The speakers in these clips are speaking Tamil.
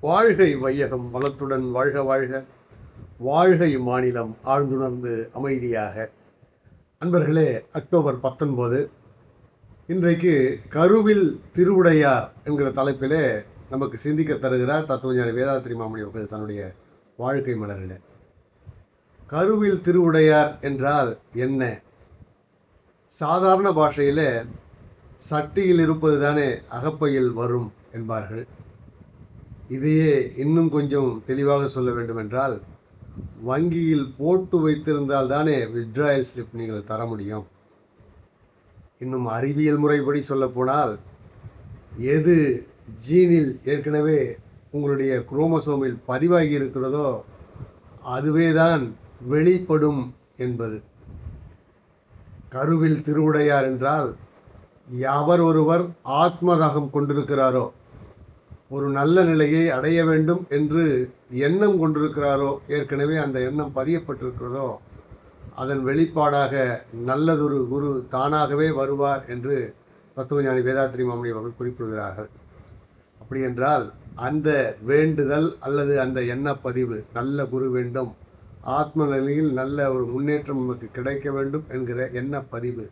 வாழ்கை வையகம் வளத்துடன் வாழ்க வாழ்க. வாழ்கை மாநிலம் ஆழ்ந்துணர்ந்து அமைதியாக. அன்பர்களே அக்டோபர் பத்தொன்பது. இன்றைக்கு கருவில் திருவுடையார் என்கிற தலைப்பிலே நமக்கு சிந்திக்க தருகிறார் தத்துவஞானி வேதாத்திரி மாமணி அவர்கள் தன்னுடைய வாழ்க்கை மலரில். கருவில் திருவுடையார் என்றால் என்ன? சாதாரண பாஷையில் சட்டியில் இருப்பது தானே அகப்பையில் வரும் என்பார்கள். இதையே இன்னும் கொஞ்சம் தெளிவாக சொல்ல வேண்டுமென்றால் வங்கியில் போட்டு வைத்திருந்தால் தானே வித்ட்ராயல் ஸ்லிப் நீங்கள் தர முடியும். இன்னும் அறிவியல் முறைப்படி சொல்லப்போனால் எது ஜீனில் ஏற்கனவே உங்களுடைய குரோமசோமில் பதிவாகி இருக்கிறதோ அதுவே தான் வெளிப்படும் என்பது. கருவில் திருவுடையார் என்றால் எவர் ஒருவர் ஆத்மதாகம் கொண்டிருக்கிறாரோ ஒரு நல்ல நிலையை அடைய வேண்டும் என்று எண்ணம் கொண்டிருக்கிறாரோ ஏற்கனவே அந்த எண்ணம் பதியப்பட்டிருக்கிறதோ அதன் வெளிப்பாடாக நல்லதொரு குரு தானாகவே வருவார் என்று தத்துவஞானி வேதாத்திரி மாமணி அவர்கள் குறிப்பிடுகிறார்கள். அப்படி என்றால் அந்த வேண்டுதல் அல்லது அந்த எண்ணப்பதிவு நல்ல குரு வேண்டும் ஆத்ம நிலையில் நல்ல ஒரு முன்னேற்றம் நமக்கு கிடைக்க வேண்டும் என்கிற எண்ணப்பதிவு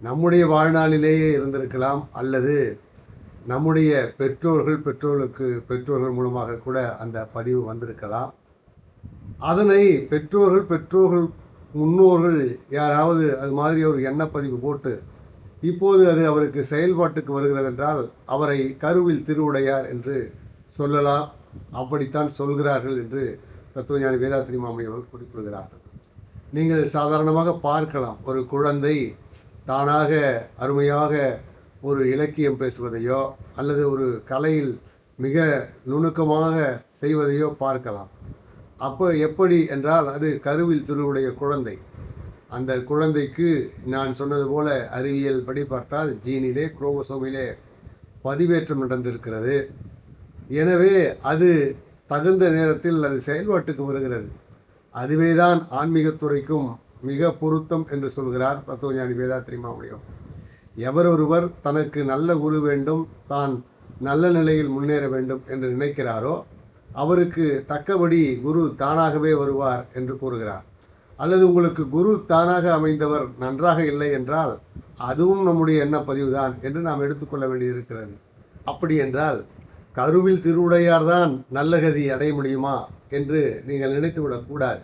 நம்முடைய வாழ்நாளிலேயே இருந்திருக்கலாம் அல்லது நம்முடைய பெற்றோர்கள் பெற்றோர்களுக்கு பெற்றோர்கள் மூலமாக கூட அந்த பதிவு வந்திருக்கலாம். அதனை பெற்றோர்கள் பெற்றோர்கள் முன்னோர்கள் யாராவது அது மாதிரி ஒரு எண்ணப்பதிவு போட்டு இப்போது அது அவருக்கு செயல்பாட்டுக்கு வருகிறது என்றால் அவரை கருவில் திருவுடையார் என்று சொல்லலாம். அப்படித்தான் சொல்கிறார்கள் என்று தத்துவஞானி வேதாத்திரி மாமணி அவர்கள் குறிப்பிடுகிறார்கள். நீங்கள் சாதாரணமாக பார்க்கலாம். ஒரு குழந்தை தானாக அருமையாக ஒரு இலக்கியம் பேசுவதையோ அல்லது ஒரு கலையில் மிக நுணுக்கமாக செய்வதையோ பார்க்கலாம். அப்போ எப்படி என்றால் அது கருவில் திருவுடைய குழந்தை. அந்த குழந்தைக்கு நான் சொன்னது போல அறிவியல் படி பார்த்தால் ஜீனிலே குரோமோசோமிலே பதிவேற்றம் நடந்திருக்கிறது. எனவே அது தகுந்த நேரத்தில் அது செயல்பாட்டுக்கு வருகிறது. அதுவே தான் ஆன்மீகத்துறைக்கும் மிக பொருத்தம் என்று சொல்கிறார் தத்துவஞானி வேதாத்திரி மாமுடியம் எவரொருவர் தனக்கு நல்ல குரு வேண்டும் தான் நல்ல நிலையில் முன்னேற வேண்டும் என்று நினைக்கிறாரோ அவருக்கு தக்கபடி குரு தானாகவே வருவார் என்று கூறுகிறார். அல்லது உங்களுக்கு குரு தானாக அமைந்தவர் நன்றாக இல்லை என்றால் அதுவும் நம்முடைய எண்ண தான் என்று நாம் எடுத்துக்கொள்ள வேண்டியிருக்கிறது. அப்படி என்றால் கருவில் திருவுடையார் தான் நல்ல கதி அடைய முடியுமா என்று நீங்கள் நினைத்துவிடக்கூடாது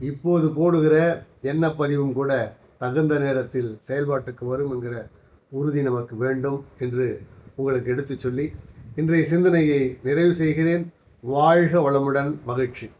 இப்போது போடுகிற எண்ணப்பதிவும் கூட தகுந்த நேரத்தில் செயல்பாட்டுக்கு வரும் என்கிற உறுதி நமக்கு வேண்டும் என்று உங்களுக்கு எடுத்துச் சொல்லி இன்றைய சிந்தனையை நிறைவு செய்கிறேன். வாழ்க வளமுடன் மகிழ்ச்சி.